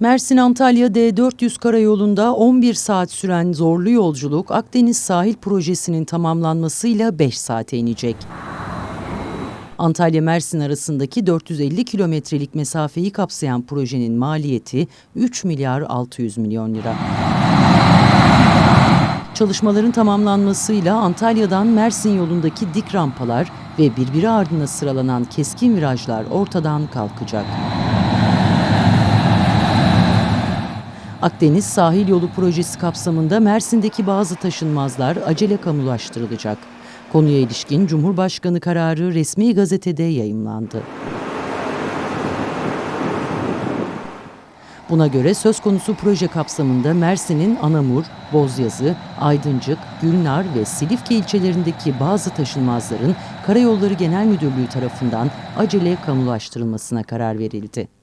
Mersin-Antalya D400 karayolunda 11 saat süren zorlu yolculuk Akdeniz Sahil Projesi'nin tamamlanmasıyla 5 saate inecek. Antalya-Mersin arasındaki 450 kilometrelik mesafeyi kapsayan projenin maliyeti 3 milyar 600 milyon lira. Çalışmaların tamamlanmasıyla Antalya'dan Mersin yolundaki dik rampalar ve birbiri ardına sıralanan keskin virajlar ortadan kalkacak. Akdeniz Sahil Yolu projesi kapsamında Mersin'deki bazı taşınmazlar acele kamulaştırılacak. Konuya ilişkin Cumhurbaşkanı kararı resmi gazetede yayımlandı. Buna göre söz konusu proje kapsamında Mersin'in Anamur, Bozyazı, Aydıncık, Gülnar ve Silifke ilçelerindeki bazı taşınmazların Karayolları Genel Müdürlüğü tarafından acele kamulaştırılmasına karar verildi.